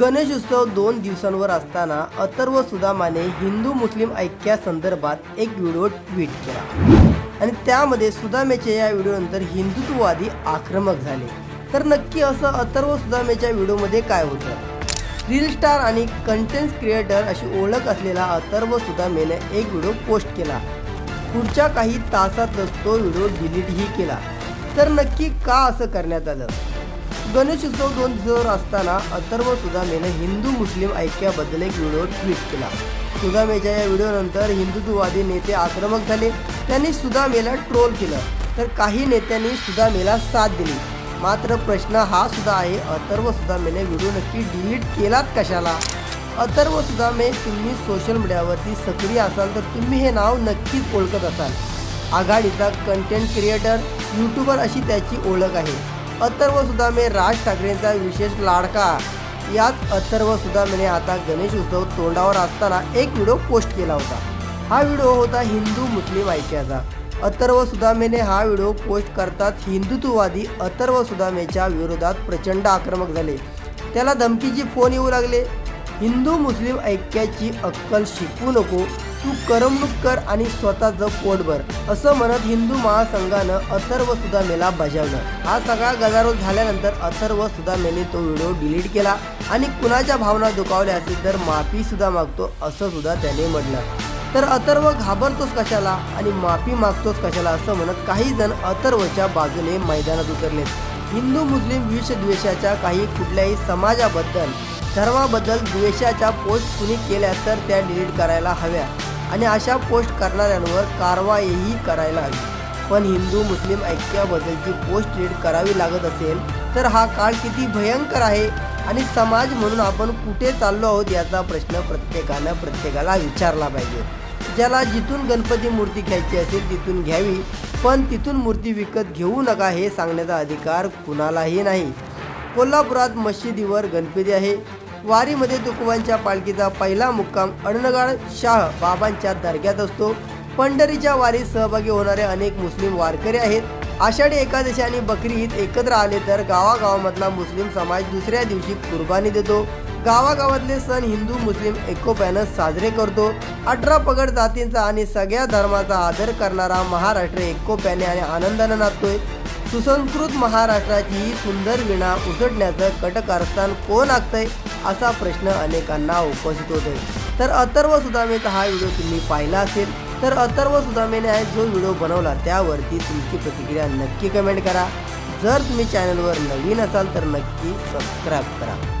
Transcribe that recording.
गणेश उत्सव दोन दिवसांवर असताना अथर्व सुदामाने हिंदू मुस्लिम ऐक्यासंदर्भात एक व्हिडिओ ट्विट केला. आणि त्यामध्ये सुदामेच्या या व्हिडिओनंतर हिंदुत्ववादी आक्रमक झाले. तर नक्की असं अथर्व सुदामेच्या व्हिडिओमध्ये काय होतं? रील स्टार आणि कंटेंट क्रिएटर अशी ओळख असलेला अथर्व सुदामेने एक व्हिडिओ पोस्ट केला. पुढच्या काही तासातच तो व्हिडिओ डिलीटही केला. तर नक्की का असं करण्यात आलं? गणेश उत्सव दोन दिवसावर असताना अथर्व सुदामेने हिंदू मुस्लिम ऐक्याबद्दल एक व्हिडिओ ट्विट केला. सुदामेच्या या व्हिडिओनंतर हिंदुत्ववादी नेते आक्रमक झाले. त्यांनी सुदामेला ट्रोल केलं. तर काही नेत्यांनी सुदामेला साथ दिली. मात्र प्रश्न हा सुद्धा आहे अथर्व सुदामेने व्हिडिओ नक्की डिलीट केलात कशाला? अथर्व सुदामे तुम्ही सोशल मीडियावरती सक्रिय असाल तर तुम्ही हे नाव नक्कीच ओळखत असाल. आघाडीचा कंटेंट क्रिएटर यूट्यूबर अशी त्याची ओळख आहे. अथर्व सुदामे राज ठाकरेंचा विशेष लाडका. याच अथर्व सुदामेने आता गणेश उत्सव तोंडावर असताना एक व्हिडिओ पोस्ट केला होता. हा व्हिडिओ होता हिंदू मुस्लिम ऐक्याचा. अथर्व सुदामेने हा व्हिडिओ पोस्ट करतात हिंदुत्ववादी अथर्व सुदामेच्या विरोधात प्रचंड आक्रमक झाले. त्याला धमकीची फोन येऊ लागले. हिंदू मुस्लिम ऐक्याची अक्कल शिकवू नको तू करमणूक कर आणि स्वतःचं पोटभर असं म्हणत हिंदू महासंघानं अथर्व सुदामेला बजावलं. हा सगळा गदारोळ झाल्यानंतर अथर्व सुदामेने तो व्हिडिओ डिलीट केला आणि कुणाच्या भावना दुखावल्या असतील तर माफी सुद्धा मागतो असं सुद्धा त्याने म्हटलं. तर अथर्व घाबरतोस कशाला आणि माफी मागतोच कशाला असं म्हणत काही जण अथर्वच्या बाजूने मैदानात उतरलेत. हिंदू मुस्लिम विषद्वेषाच्या काही कुठल्याही समाजाबद्दल धर्माबद्दल द्वेषाच्या पोस्ट कुणी केल्या तर त्या डिलीट करायला हव्या. आणि अशा पोस्ट करणाऱ्यांवर कारवाईही करायला हवी. पण हिंदू मुस्लिम ऐक्याबद्दलची पोस्ट डिलीट करावी लागत असेल तर हा काळ किती भयंकर आहे? आणि समाज म्हणून आपण कुठे चाललो आहोत याचा प्रश्न प्रत्येकानं प्रत्येकाला विचारला पाहिजे. ज्याला जिथून गणपती मूर्ती घ्यायची असेल तिथून घ्यावी पण तिथून मूर्ती विकत घेऊ नका हे सांगण्याचा अधिकार कुणालाही नाही. कोल्हापुरात मशिदीवर गणपती आहे. वारीमध्ये तुकोबांच्या पालखीचा पहिला मुक्काम अडणगाड शाह बाबांच्या दर्ग्यात असतो. पंढरीच्या वारीत सहभागी होणारे अनेक मुस्लिम वारकरी आहेत. आषाढी एकादशी आणि बकरी ईद एकत्र आले तर गावागावामधला मुस्लिम समाज दुसऱ्या दिवशी कुर्बानी देतो. गावागावातले सण हिंदू मुस्लिम एकोप्यानं साजरे करतो. अठरा पगड जातींचा आणि सगळ्या धर्माचा आदर करणारा महाराष्ट्र एकोप्याने आणि आनंदानं नाचतोय. सुसंस्कृत महाराष्ट्राची ही सुंदर विणा उसडण्याचं कटकारस्थान कोण आखतंय असा प्रश्न अनेकांना उपस्थित होतोय. तर अथर्व सुदामेचा हा व्हिडिओ तुम्ही पाहिला असेल तर अथर्व सुदामेने जो व्हिडिओ बनवला त्यावरती तुमची प्रतिक्रिया नक्की कमेंट करा. जर तुम्ही चॅनलवर नवीन असाल तर नक्की सबस्क्राईब करा.